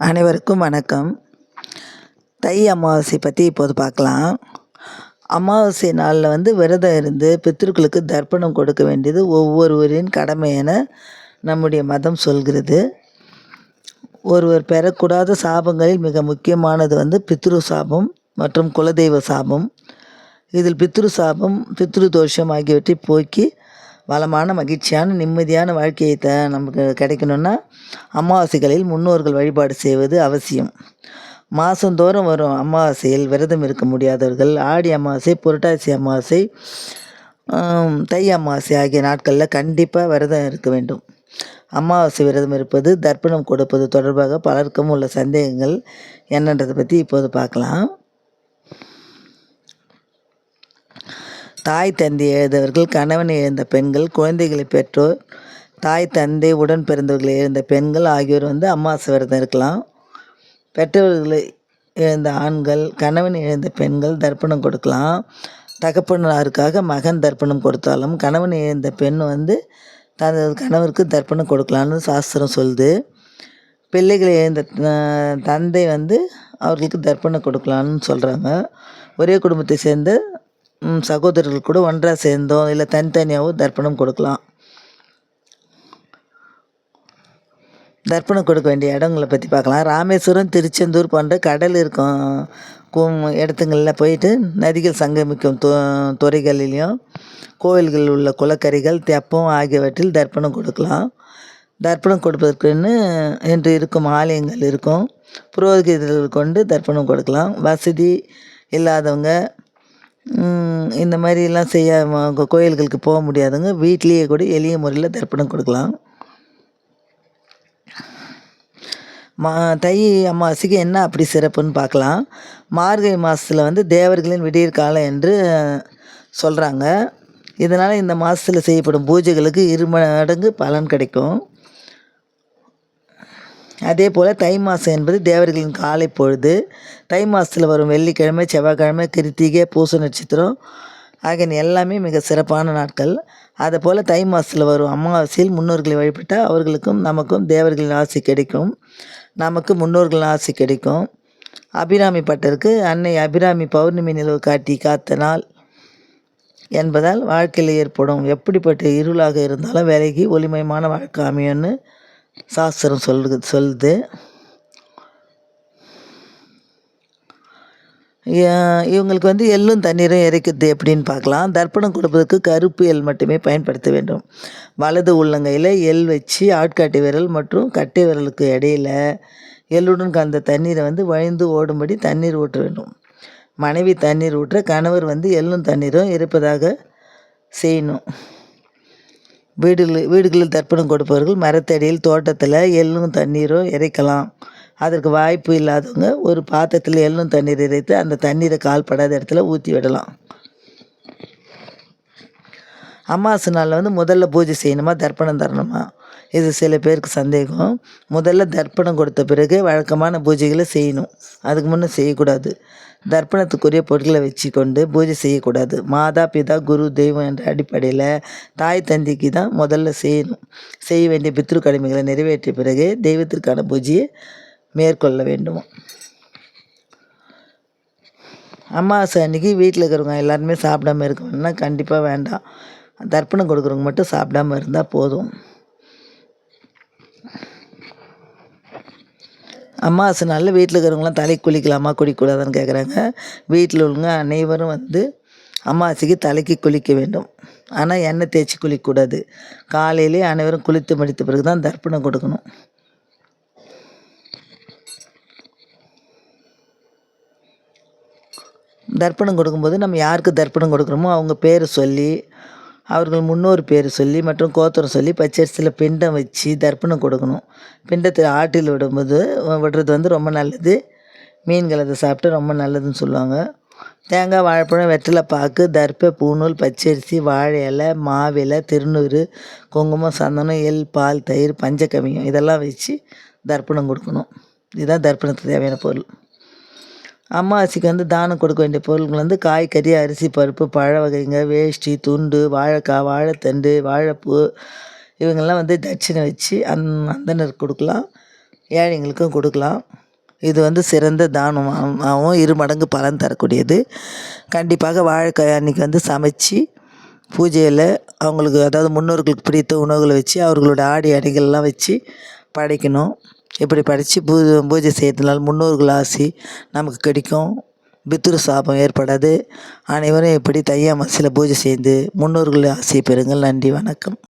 அனைவருக்கும் வணக்கம். தை அமாவாசை பற்றி இப்போது பார்க்கலாம். அமாவாசை நாளில் வந்து விரதம் இருந்து பித்ருக்களுக்கு தர்ப்பணம் கொடுக்க வேண்டியது ஒவ்வொருவரின் கடமை என நம்முடைய மதம் சொல்கிறது. ஒருவர் பெறக்கூடாத சாபங்களில் மிக முக்கியமானது வந்து பித்ரு சாபம் மற்றும் குலதெய்வ சாபம். இதில் பித்ரு சாபம் பித்ரு தோஷம் ஆகியவற்றை போக்கி வளமான மகிழ்ச்சியான நிம்மதியான வாழ்க்கையை த நமக்கு கிடைக்கணுன்னா அமாவாசைகளில் முன்னோர்கள் வழிபாடு செய்வது அவசியம். மாதந்தோறும் வரும் அமாவாசையில் விரதம் இருக்க முடியாதவர்கள் ஆடி அமாவாசை புரட்டாசி அமாவாசை தை அமாவாசை ஆகிய நாட்களில் கண்டிப்பாக விரதம் இருக்க வேண்டும். அமாவாசை விரதம் இருப்பது தர்ப்பணம் கொடுப்பது தொடர்பாக பலருக்கும் உள்ள சந்தேகங்கள் என்னன்றதை பற்றி இப்போது பார்க்கலாம். தாய் தந்தை இழந்தவர்கள் கணவனை இழந்த பெண்கள் குழந்தைகளை பெற்றோர் தாய் தந்தை உடன் பிறந்தவர்களை இழந்த பெண்கள் ஆகியோர் வந்து அமாவாசை விரதம் இருக்கலாம். பெற்றவர்களை இழந்த ஆண்கள் கணவன் இழந்த பெண்கள் தர்ப்பணம் கொடுக்கலாம். தகப்பனாருக்காக மகன் தர்ப்பணம் கொடுத்தாலும் கணவன் இழந்த பெண் வந்து தனது கணவருக்கு தர்ப்பணம் கொடுக்கலான்னு சாஸ்திரம் சொல்லுது. பிள்ளைகளை இழந்த தந்தை வந்து அவர்களுக்கு தர்ப்பணம் கொடுக்கலான்னு சொல்கிறாங்க ஒரே குடும்பத்தை சேர்ந்த சகோதரர்கள் கூட ஒன்றாக சேர்ந்தோ இல்லை தனித்தனியாகவும் தர்ப்பணம் கொடுக்கலாம். தர்ப்பணம் கொடுக்க வேண்டிய இடங்களை பற்றி பார்க்கலாம். ராமேஸ்வரம் திருச்செந்தூர் போன்ற கடல் இருக்கும் இடத்துங்களில் போயிட்டு நதிகள் சங்கமிக்கும் து துறைகளிலையும் கோவில்களில் உள்ள குளக்கரைகள் தெப்பம் ஆகியவற்றில் தர்ப்பணம் கொடுக்கலாம். தர்ப்பணம் கொடுப்பதற்குன்னு என்று இருக்கும் ஆலயங்கள் இருக்கும். புரோகிதர்கள் கொண்டு தர்ப்பணம் கொடுக்கலாம். வசதி இல்லாதவங்க இந்த மாதிரிலாம் செய்ய கோயில்களுக்கு போக முடியாதுங்க. வீட்லேயே கூட எளிய முறையில் தர்ப்பணம் கொடுக்கலாம். மா தை அமாவாசைக்கு என்ன அப்படி சிறப்புன்னு பார்க்கலாம். மார்கழி மாதத்தில் வந்து தேவர்களின் விடியற் காலம் என்று சொல்கிறாங்க இதனால் இந்த மாதத்தில் செய்யப்படும் பூஜைகளுக்கு இரு மடங்கு பலன் கிடைக்கும். அதே போல் தை மாதம் என்பது தேவர்களின் காலை பொழுது. தை மாதத்தில் வரும் வெள்ளிக்கிழமை செவ்வாய்க்கிழமை கிருத்திகை பூச நட்சத்திரம் ஆகிய எல்லாமே மிக சிறப்பான நாட்கள். அதை போல் தை மாதத்தில் வரும் அமாவாசையில் முன்னோர்களை வழிபட்டால் அவர்களுக்கும் நமக்கும் தேவர்களின் ஆசை கிடைக்கும். நமக்கு முன்னோர்களின் ஆசை கிடைக்கும். அபிராமி பட்டருக்கு அன்னை அபிராமி பௌர்ணமி நிலவு காட்டி காத்த நாள் என்பதால் வாழ்க்கையில் ஏற்படும் எப்படிப்பட்ட இருளாக இருந்தாலும் விலகி ஒளிமயமான வாழ்க்கை அமையும்னு சாஸ்திரம் சொல்லு சொல்லுது. இவங்களுக்கு வந்து எள்ளும் தண்ணீரும் இறைக்குது எப்படின்னு பார்க்கலாம். தர்ப்பணம் கொடுப்பதற்கு கருப்பு எள் மட்டுமே பயன்படுத்த வேண்டும். வலது உள்ளங்கையில் எள் வச்சு ஆட்காட்டி விரல் மற்றும் கட்டை விரலுக்கு இடையில எள்ளுடன் கலந்த தண்ணீரை வந்து வழிந்து ஓடும்படி தண்ணீர் ஊற்ற வேண்டும். மனைவி தண்ணீர் ஊற்ற கணவர் வந்து எள்ளும் தண்ணீரும் இருப்பதாக செய்யணும். வீடுகளில் வீடுகளில் தர்ப்பணம் கொடுப்பவர்கள் மரத்தடியில் தோட்டத்தில் எள்ளும் தண்ணீரும் இறைக்கலாம். அதற்கு வாய்ப்பு இல்லாதவங்க ஒரு பாத்திரத்தில் எள்ளும் தண்ணீர் இறைத்து அந்த தண்ணீரை கால்படாத இடத்துல ஊற்றி விடலாம். அமாவாசை நாளில் வந்து முதல்ல பூஜை செய்யணுமா? தர்ப்பணம் தரணுமா? இது சில பேருக்கு சந்தேகம். முதல்ல தர்ப்பணம் கொடுத்த பிறகு வழக்கமான பூஜைகளை செய்யணும். அதுக்கு முன்னே செய்யக்கூடாது. தர்ப்பணத்துக்குரிய பொருட்களை வச்சு கொண்டு பூஜை செய்யக்கூடாது. மாதா பிதா குரு தெய்வம் என்ற அடிப்படையில் தாய் தந்தைக்கு தான் முதல்ல செய்யணும். செய்ய வேண்டிய பித்ரு கடமைகளை நிறைவேற்றிய பிறகு தெய்வத்திற்கான பூஜையை மேற்கொள்ள வேண்டும்? அமாவாசை அன்றைக்கி வீட்டில் இருக்கிறவங்க எல்லாருமே சாப்பிடாம இருக்கணும்னா கண்டிப்பாக வேண்டாம். தர்ப்பணம் கொடுக்குறவங்க மட்டும் சாப்பிடாம இருந்தால் போதும். அமாவாசை நாளில் வீட்டில் இருக்கிறவங்களாம் தலைக்கு குளிக்கலாமா? குளிக்கக்கூடாதான்னு கேட்குறாங்க வீட்டில் உள்ளவங்க அனைவரும் வந்து அமாவாசைக்கு தலைக்கு குளிக்க வேண்டும். ஆனால் எண்ணெய் தேய்ச்சி குளிக்கக்கூடாது. காலையிலே அனைவரும் குளித்து முடித்த பிறகு தான் தர்ப்பணம் கொடுக்கணும். தர்ப்பணம் கொடுக்கும்போது நம்ம யாருக்கு தர்ப்பணம் கொடுக்குறோமோ அவங்க பேரை சொல்லி அவர்கள் முன்னோர் பேர் சொல்லி மற்றும் கோத்திரம் சொல்லி பச்சரிசியில் பிண்டம் வச்சு தர்ப்பணம் கொடுக்கணும். பிண்டத்தில் ஆட்டில் விடும்போது விடுறது வந்து ரொம்ப நல்லது. மீன்கள் அதை சாப்பிட்டு ரொம்ப நல்லதுன்னு சொல்லுவாங்க. தேங்காய் வாழைப்பழம் வெற்றிலை பாக்கு தர்ப்பை பூநூல் பச்சரிசி வாழை இலை மாவிலை திருநூறு குங்குமம் சந்தனம் எள் பால் தயிர் பஞ்சக்கவியம் இதெல்லாம் வச்சு தர்ப்பணம் கொடுக்கணும். இதுதான் தர்ப்பணத்துக்கு தேவையான பொருள். அமாவாசைக்கு வந்து தானம் கொடுக்க வேண்டிய பொருள்கள் வந்து காய்கறி அரிசி பருப்பு பழ வகைங்க வேஷ்டி துண்டு வாழைக்காய் வாழைத்தண்டு வாழைப்பூ இவங்கெல்லாம் வந்து தட்சிணை வச்சு அந் அந்தனருக்கு கொடுக்கலாம். ஏழைங்களுக்கும் கொடுக்கலாம். இது வந்து சிறந்த தானமாகவும் இரு மடங்கு பலன் தரக்கூடியது. கண்டிப்பாக வாழைக்காய் அன்றைக்கி வந்து சமைச்சி பூஜையில் அவங்களுக்கு அதாவது முன்னோர்களுக்கு பிடித்த உணவுகளை வச்சு அவர்களோட ஆடை அடைகள்லாம் வச்சு படைக்கணும். இப்படி படித்து பூ பூஜை செய்கிறதுனால முன்னோர்கள் ஆசி நமக்கு கிடைக்கும். பித்ரு சாபம் ஏற்படாது. அனைவரும் இப்படி தை அமாவாசையில் பூஜை செய்து முன்னோர்கள் ஆசியை பெறுங்கள். நன்றி வணக்கம்.